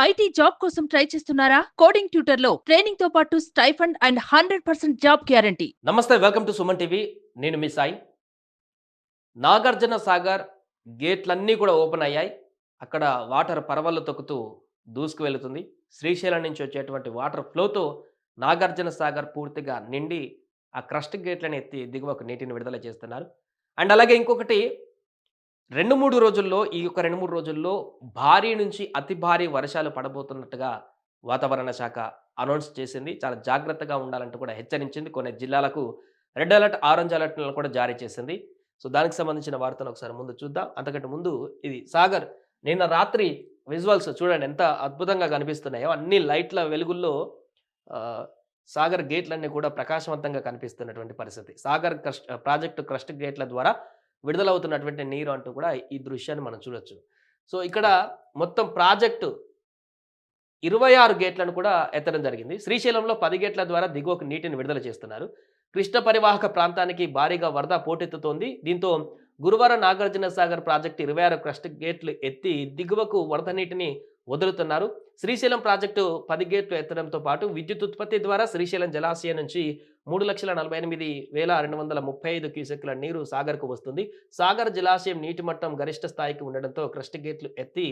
IT job కోసం try చేస్తున్నారా? Coding ట్యూటర్లో ట్రైనింగ్తో పాటు stipend and hundred percent job guarantee. నమస్తే వెల్కమ్ టు సుమన్ టీవీ. నేను మీ సాయి. నాగార్జున సాగర్ గేట్లన్నీ కూడా ఓపెన్ అయ్యాయి. అక్కడ వాటర్ పర్వాలు తొక్కుతూ దూసుకు వెళుతుంది. శ్రీశైలం నుంచి వచ్చేటువంటి వాటర్ ఫ్లోతో నాగార్జున సాగర్ పూర్తిగా నిండి ఆ క్రస్ట్ గేట్లను ఎత్తి దిగువకు నీటిని విడుదల చేస్తున్నారు. అండ్ అలాగే ఇంకొకటి రెండు మూడు రోజుల్లో ఈ యొక్క రెండు మూడు రోజుల్లో భారీ నుంచి అతి భారీ వర్షాలు పడబోతున్నట్టుగా వాతావరణ శాఖ అనౌన్స్ చేసింది. చాలా జాగ్రత్తగా ఉండాలంటూ కూడా హెచ్చరించింది. కొన్ని జిల్లాలకు రెడ్ అలర్ట్ ఆరెంజ్ అలర్ట్లను కూడా జారీ చేసింది. సో దానికి సంబంధించిన వార్తను ఒకసారి ముందు చూద్దాం. అంతకంటే ముందు ఇది సాగర్. నిన్న రాత్రి విజువల్స్ చూడండి ఎంత అద్భుతంగా కనిపిస్తున్నాయో. అన్ని లైట్ల వెలుగుల్లో సాగర్ గేట్లన్నీ కూడా ప్రకాశవంతంగా కనిపిస్తున్నటువంటి పరిస్థితి. సాగర్ క్రస్ట్ ప్రాజెక్టు క్రస్ట్ గేట్ల ద్వారా విడుదలవుతున్నటువంటి నీరు అంటూ కూడా ఈ దృశ్యాన్ని మనం చూడొచ్చు. సో ఇక్కడ మొత్తం ప్రాజెక్టు ఇరవై ఆరు గేట్లను కూడా ఎత్తడం జరిగింది. శ్రీశైలంలో పది గేట్ల ద్వారా దిగువకు నీటిని విడుదల చేస్తున్నారు. కృష్ణ పరివాహక ప్రాంతానికి భారీగా వరద పోటెత్తుతోంది. దీంతో గురువారం నాగార్జున సాగర్ ప్రాజెక్టు ఇరవై ఆరు క్రస్ట్ గేట్లు ఎత్తి దిగువకు వరద నీటిని వదులుతున్నారు. శ్రీశైలం ప్రాజెక్టు పది గేట్లు ఎత్తడంతో పాటు విద్యుత్ ఉత్పత్తి ద్వారా శ్రీశైలం జలాశయం నుంచి మూడు లక్షల నలభై ఎనిమిది వేల రెండు వందల ముప్పై ఐదు క్యూసెక్ల నీరు సాగర్కు వస్తుంది. సాగర్ జలాశయం నీటి మట్టం గరిష్ట స్థాయికి ఉండడంతో క్రస్ట్ గేట్లు ఎత్తి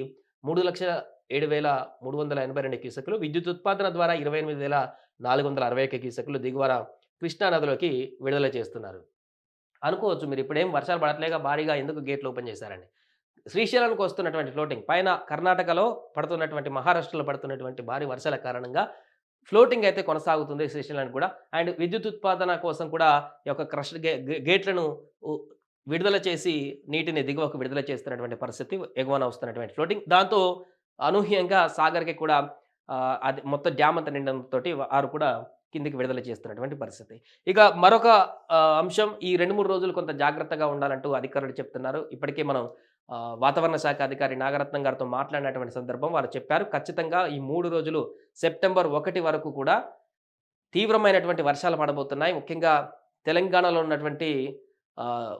మూడు లక్షల ఏడు వేల మూడు వందల ఎనభై రెండు క్యూసెక్లు విద్యుత్ ఉత్పాదన ద్వారా ఇరవై ఎనిమిది వేల నాలుగు వందల అరవై ఒక్క క్యూసెక్లు దిగువర కృష్ణా నదిలోకి విడుదల చేస్తున్నారు. అనుకోవచ్చు మీరు ఇప్పుడేం వర్షాలు పడట్లేక భారీగా ఎందుకు గేట్లు ఓపెన్ చేశారని. శ్రీశైలానికి వస్తున్నటువంటి ఫ్లోటింగ్ పైన కర్ణాటకలో పడుతున్నటువంటి మహారాష్ట్రలో పడుతున్నటువంటి భారీ వర్షాల కారణంగా ఫ్లోటింగ్ అయితే కొనసాగుతుంది శ్రీశైలానికి కూడా. అండ్ విద్యుత్ ఉత్పాదన కోసం కూడా ఈ యొక్క క్రష్ గే గేట్లను విడుదల చేసి నీటిని దిగువకు విడుదల చేస్తున్నటువంటి పరిస్థితి ఎగువన వస్తున్నటువంటి ఫ్లోటింగ్. దాంతో అనూహ్యంగా సాగర్కి కూడా అది మొత్తం డ్యామ్ అంతా నిండడంతో వారు కూడా కిందికి విడుదల చేస్తున్నటువంటి పరిస్థితి. ఇక మరొక అంశం ఈ రెండు మూడు రోజులు కొంత జాగ్రత్తగా ఉండాలంటూ అధికారులు చెప్తున్నారు. ఇప్పటికే మనం వాతావరణ శాఖ అధికారి నాగరత్నం గారితో మాట్లాడినటువంటి సందర్భం వారు చెప్పారు. ఖచ్చితంగా ఈ మూడు రోజులు సెప్టెంబర్ ఒకటి వరకు కూడా తీవ్రమైనటువంటి వర్షాలు పడబోతున్నాయి. ముఖ్యంగా తెలంగాణలో ఉన్నటువంటి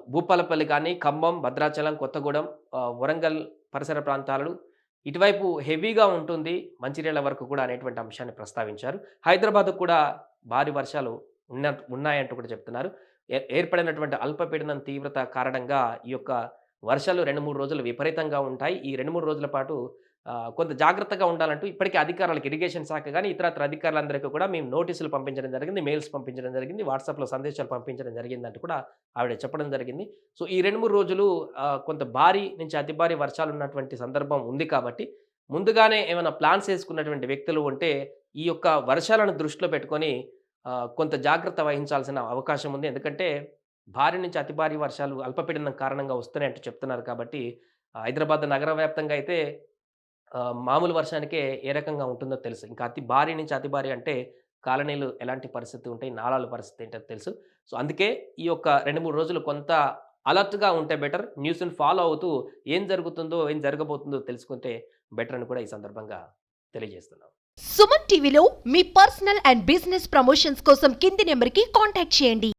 భూపాలపల్లి కానీ ఖమ్మం భద్రాచలం కొత్తగూడెం వరంగల్ పరిసర ప్రాంతాలు ఇటువైపు హెవీగా ఉంటుంది. మంచిర్యాల వరకు కూడా అనేటువంటి అంశాన్ని ప్రస్తావించారు. హైదరాబాద్ కూడా భారీ వర్షాలు ఉన్న ఉన్నాయంటూ కూడా చెప్తున్నారు. ఏ- ఏర్పడినటువంటి అల్పపీడనం తీవ్రత కారణంగా ఈ యొక్క వర్షాలు రెండు మూడు రోజులు విపరీతంగా ఉంటాయి. ఈ రెండు మూడు రోజుల పాటు కొంత జాగ్రత్తగా ఉండాలంటూ ఇప్పటికే అధికారులకు ఇరిగేషన్ శాఖ కానీ ఇతరత్ర అధికారులందరికీ కూడా మేము నోటీసులు పంపించడం జరిగింది మెయిల్స్ పంపించడం జరిగింది వాట్సాప్లో సందేశాలు పంపించడం జరిగింది అంటూ కూడా ఆవిడ చెప్పడం జరిగింది. సో ఈ రెండు మూడు రోజులు కొంత భారీ నుంచి అతి భారీ వర్షాలు ఉన్నటువంటి సందర్భం ఉంది కాబట్టి ముందుగానే ఏమైనా ప్లాన్స్ వేసుకున్నటువంటి వ్యక్తులు ఉంటే ఈ యొక్క వర్షాలను దృష్టిలో పెట్టుకొని కొంత జాగ్రత్త వహించాల్సిన అవకాశం ఉంది. ఎందుకంటే భారీ నుంచి అతి భారీ వర్షాలు అల్పపీడనం కారణంగా వస్తున్నాయంటూ చెప్తున్నారు కాబట్టి హైదరాబాద్ నగర వ్యాప్తంగా అయితే మామూలు వర్షానికే ఏ రకంగా ఉంటుందో తెలుసు. ఇంకా అతి భారీ నుంచి అతి భారీ అంటే కాలనీలు ఎలాంటి పరిస్థితి ఉంటాయి నాళాల పరిస్థితి ఏంటో తెలుసు. సో అందుకే ఈ యొక్క రెండు మూడు రోజులు కొంత అలర్ట్గా ఉంటే బెటర్ న్యూస్ని ఫాలో అవుతూ ఏం జరుగుతుందో ఏం జరగబోతుందో తెలుసుకుంటే బెటర్ అని కూడా ఈ సందర్భంగా తెలియజేస్తున్నాం. సుమన్ టీవీలో మీ పర్సనల్ అండ్ బిజినెస్ ప్రమోషన్స్ కోసం కింది నెంబర్కి కాంటాక్ట్ చేయండి.